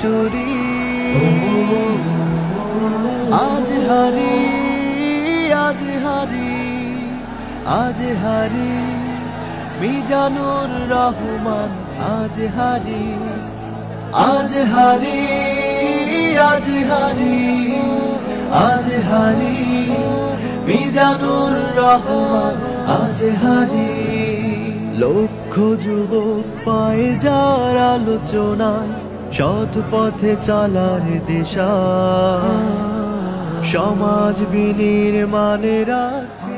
সুরি আজ হারি আজ হারি আজ হারি। মিজানুর রহমান, আজ হারি। আজ হারি আজ হারি আজ হারি। মিজানুর রহমান, আজ হারি। লক্ষ যুবক পায়ে যার আলোচনায় সৎ পথে চলার দিশা। সমাজ বিনির্মাণের আছে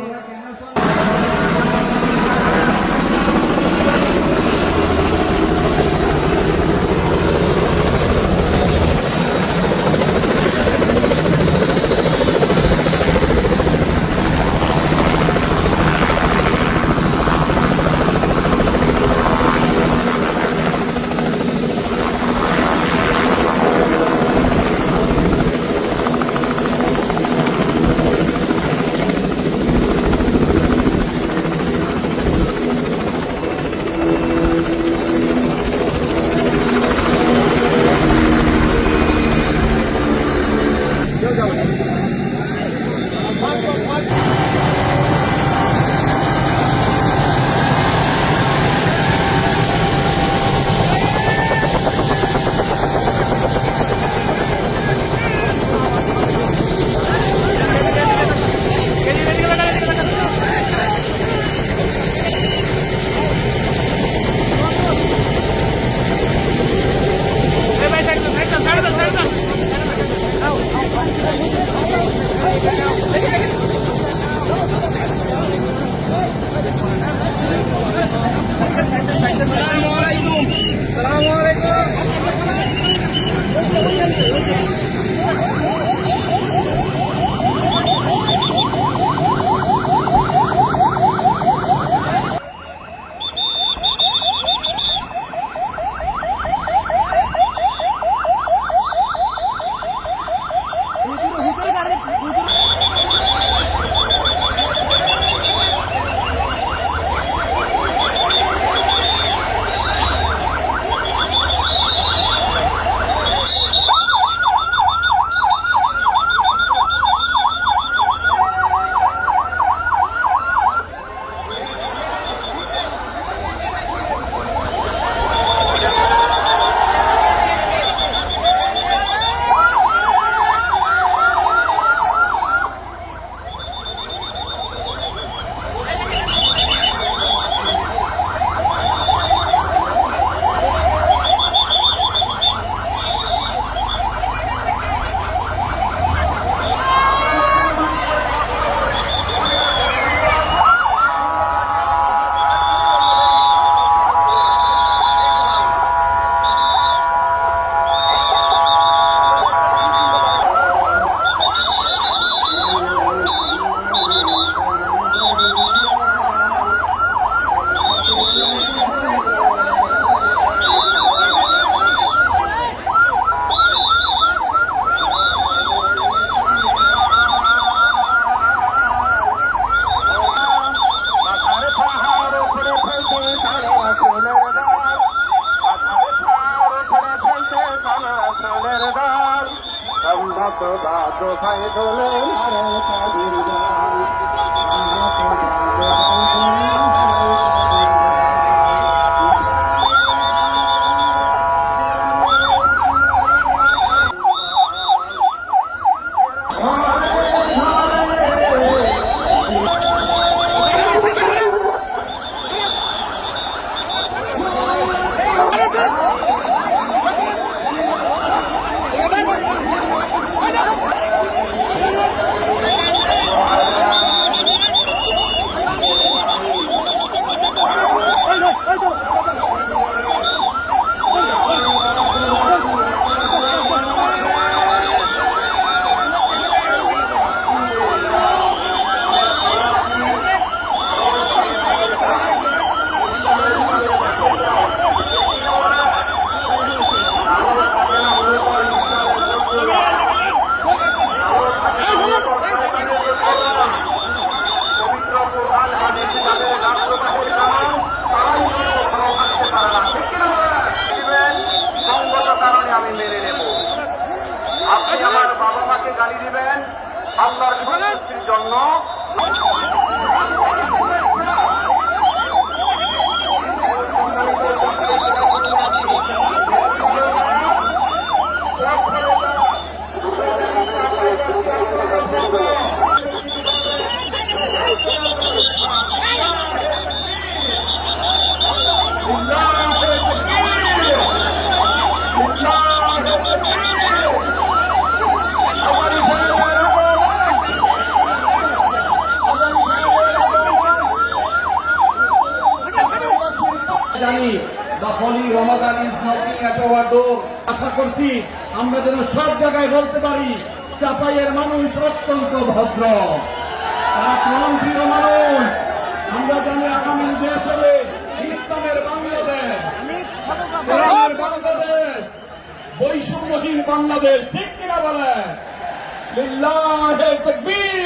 ঠিক কিনা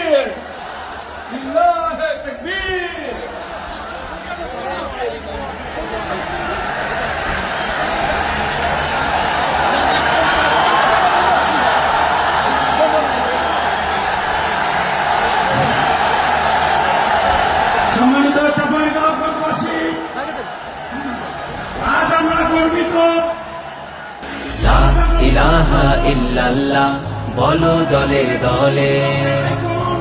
বলে লিল্লাহে তাকবীর ইলাহা ইল্লাল্লাহ, বলো দলে দলে।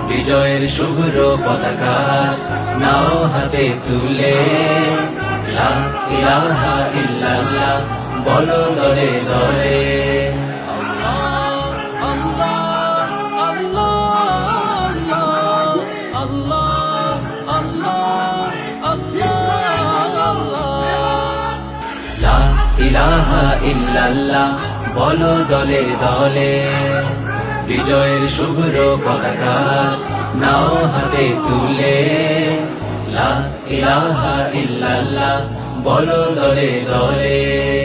বিজয়ের শুভ্র পতাকা নাও হাতে তুলে। ইলাহা ইল্লাল্লাহ, বলো দলে দলে। ইলাহা ইল্লাল্লাহ বলো দলে দলে। বিজয়ের শুভ্র পতাকা নাও হাতে তুলে। লা ইলাহা ইল্লাল্লাহ, বলো দলে দলে।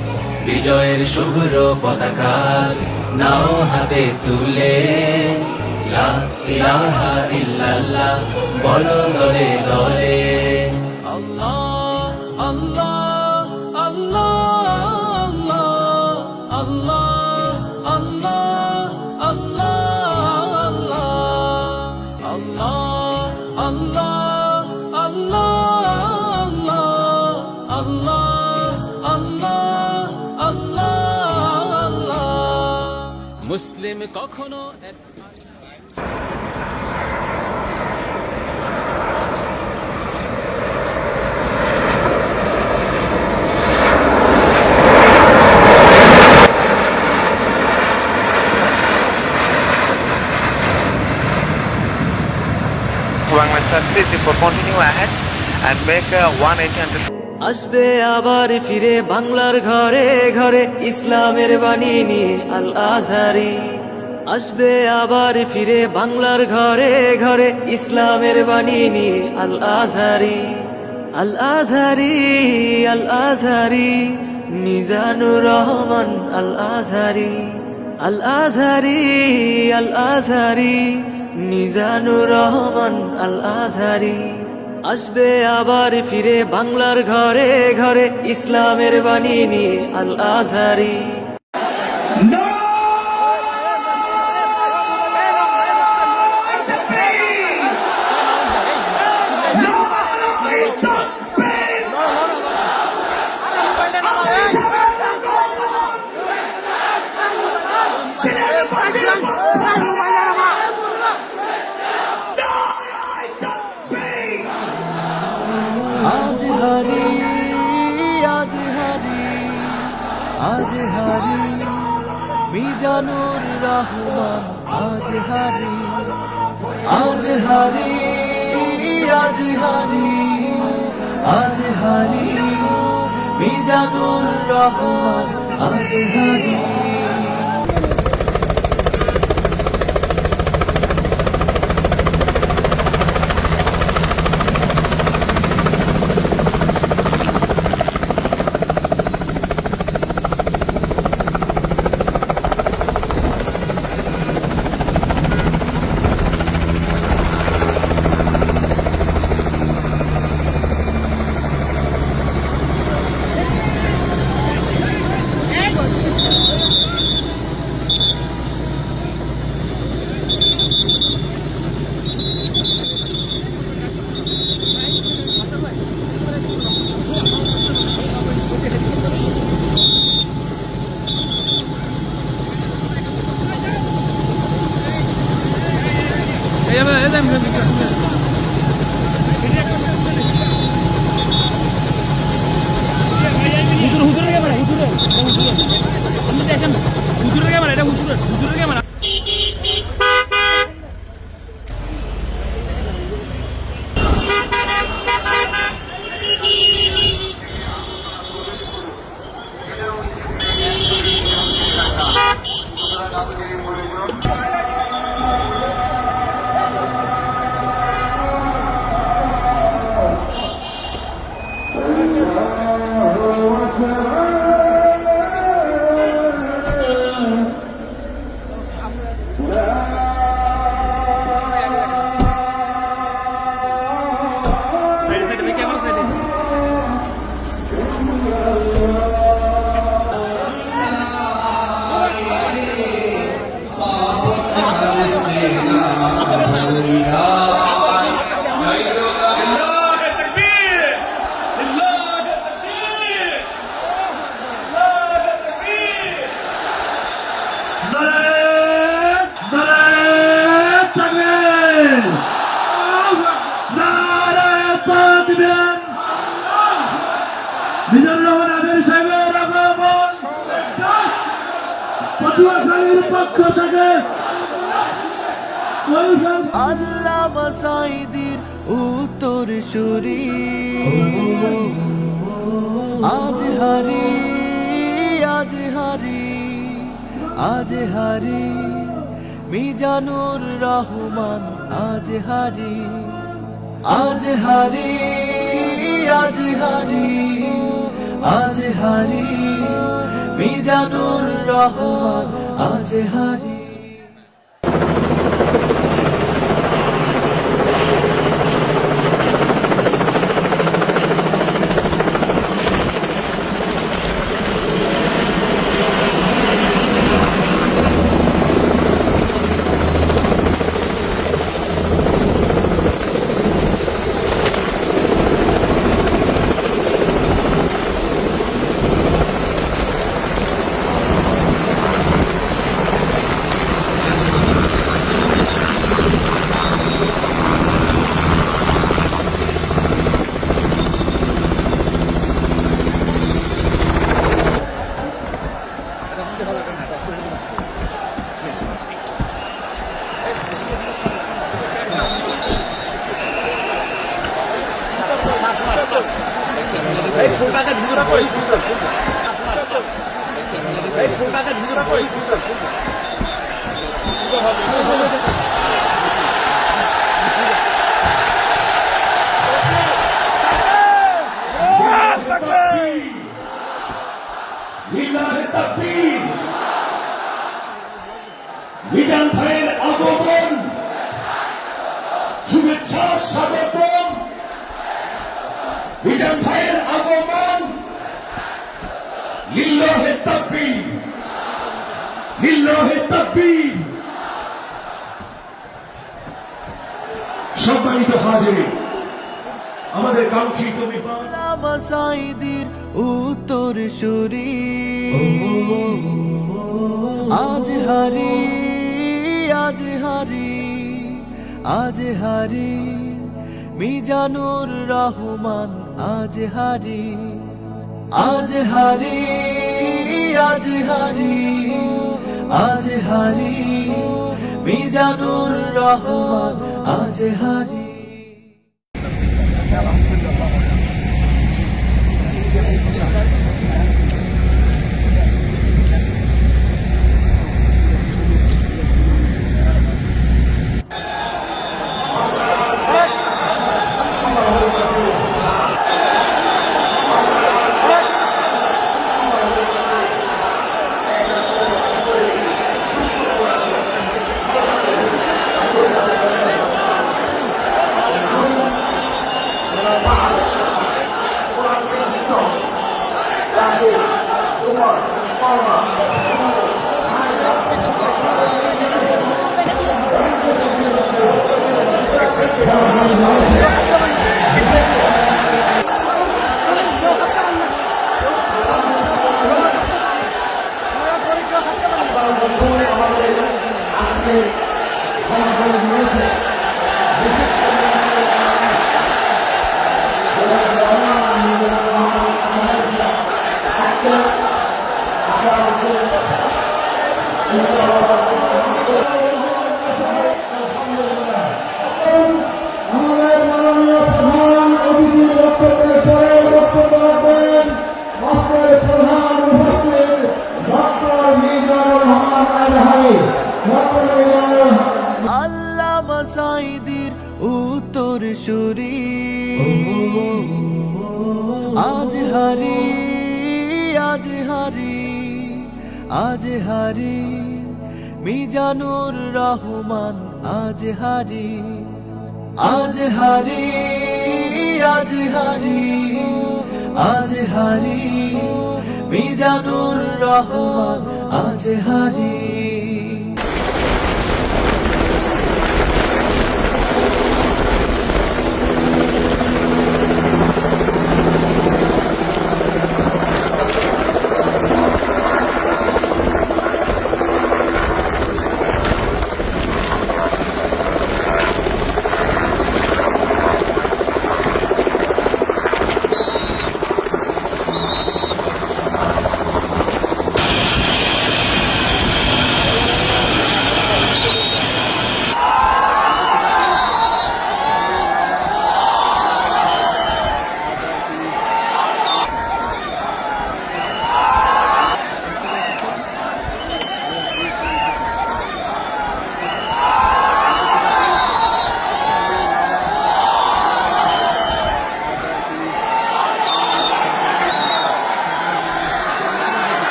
বিজয়ের শুভ্র পতাকা নাও হাতে তুলে। লা ইলাহা ইল্লাল্লাহ বলো দলে দলে। Service for continue ahead and make uh, 180 আসবে আবার ফিরে বাংলার ঘরে ঘরে ইসলামের বাণী নিয়ে আল আজহারি আসবে আবার ফিরে বাংলার ঘরে ঘরে ইসলামের বাণী নিয়ে আল আজহারি আল আজহারি আল আজহারি মিজানুর রহমান আল আজহারি আল আজহারি আল আজহারি মিজানুর রহমান আল আজহারি আসবে আবার ফিরে বাংলার ঘরে ঘরে ইসলামের বাণী নিয়ে আল আজহারি পক্ষ থেকে আল্লাহ মাসাইদির উত্তর সুরি। আজ হারি আজ হারি আজ হারি। মিজানুর রহমান, আজ হারি। আজ হারি আজ হারি আজ হারি। মিজানুর রহমান আজ হারি লিল্লাহে তাকবীর সম্মানিত হাজির আমাদের কাঙ্ক্ষিত সাইদির উত্তর সুরি। আজ হারি আজ হারি আজ হারি। মিজানুর রহমান আজ হারি। আজ হারি আজ হারি। আজ হারি মিজানুর রহমান আজ হারি। আজ হারি আজ হারি আজ হারি। মিজানুর রহমান, আজ হারি আজ হারি আজ হারি আজ হারি। মিজানুর রহমান, আজ হারি।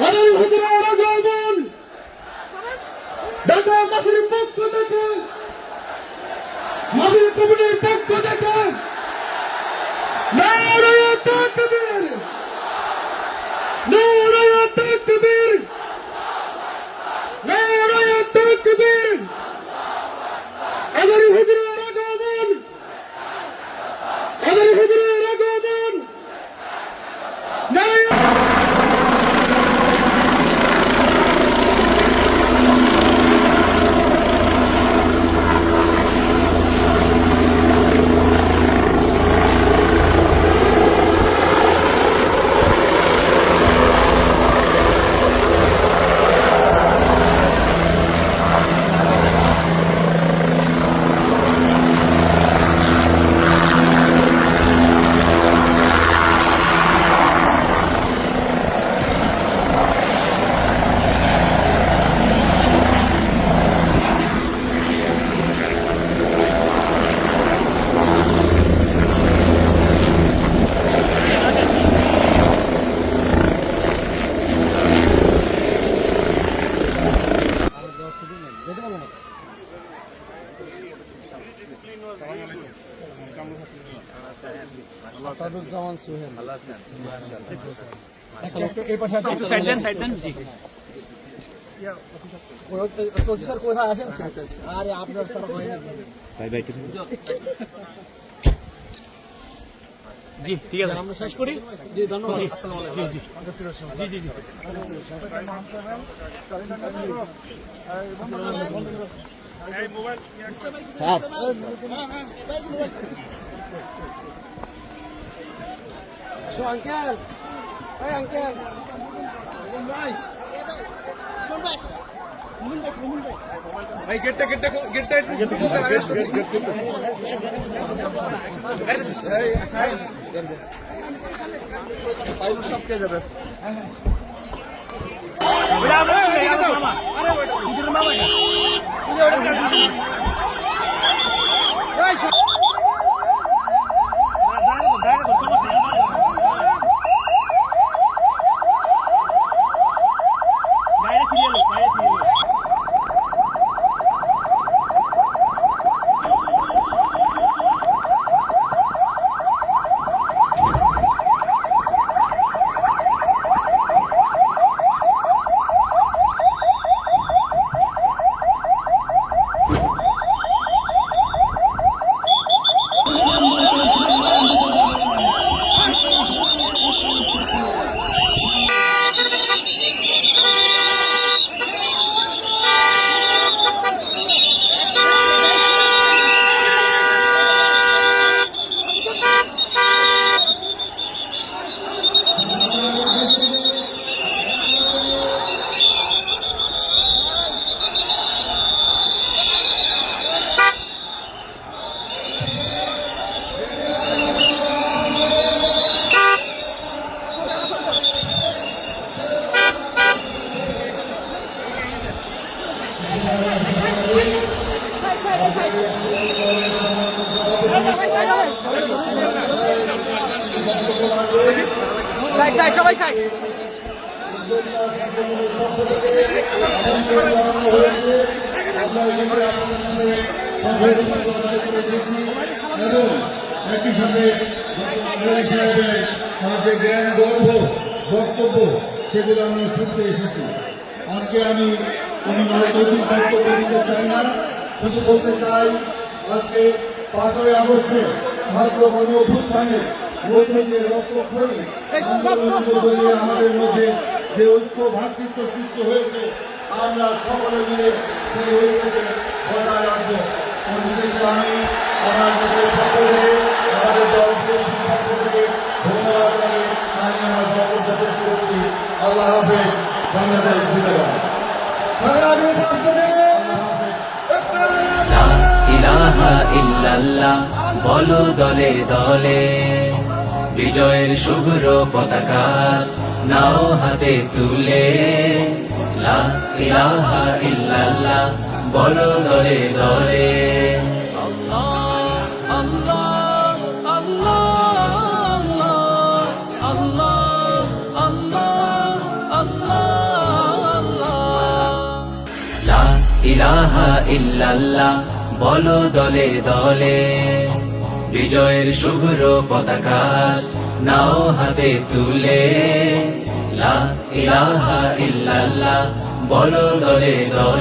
আলাল হুজরা যাবেন ঢাকা মাসির পক্ষ থেকে মাসির কমিটির পক্ষ থেকে পাশে আছে একটু সাইড জি ঠিক আছে। আমরা শেষ করি? জি ধন্যবাদ। জি জি জি। জি জি আচ্ছা, আঙ্কেল। ভাই গেটটা গেটটা গেটটা একটু সবকে যাবে মামা এবং একই সাথে আলী সাহেবের তার যে জ্ঞান গর্ভ বক্তব্য, সেগুলো আমরা শুনতে এসেছি। আজকে আমি কোনো রাজনৈতিক বক্তব্য দিতে চাই না। শুধু বলতে চাই, আজকে পাঁচই আগস্টে ছাত্র গণ অভ্যুত্থানে আমাদের মধ্যে যে ঐক্য ভাতৃত্ব সৃষ্টি হয়েছে, আমরা সকলে মিলে সেই ঐক্যকে বজায় রাখব। আমি, আমার নিজের আমাদের ইল্লাল্লাহ বলো দলে দলে। বিজয়ের শুভ্র পতাকা নাও হাতে তুলে। লা ইলাহা ইল্লাল্লাহ, বলো দলে দলে। ইলাহা ইল্লাল্লাহ বলো দলে দলে। বিজয়ের শুভ্র পতাকা নাও হাতে তুলে। লা ইলাহা ইল্লাল্লাহ, বলো দলে দলে।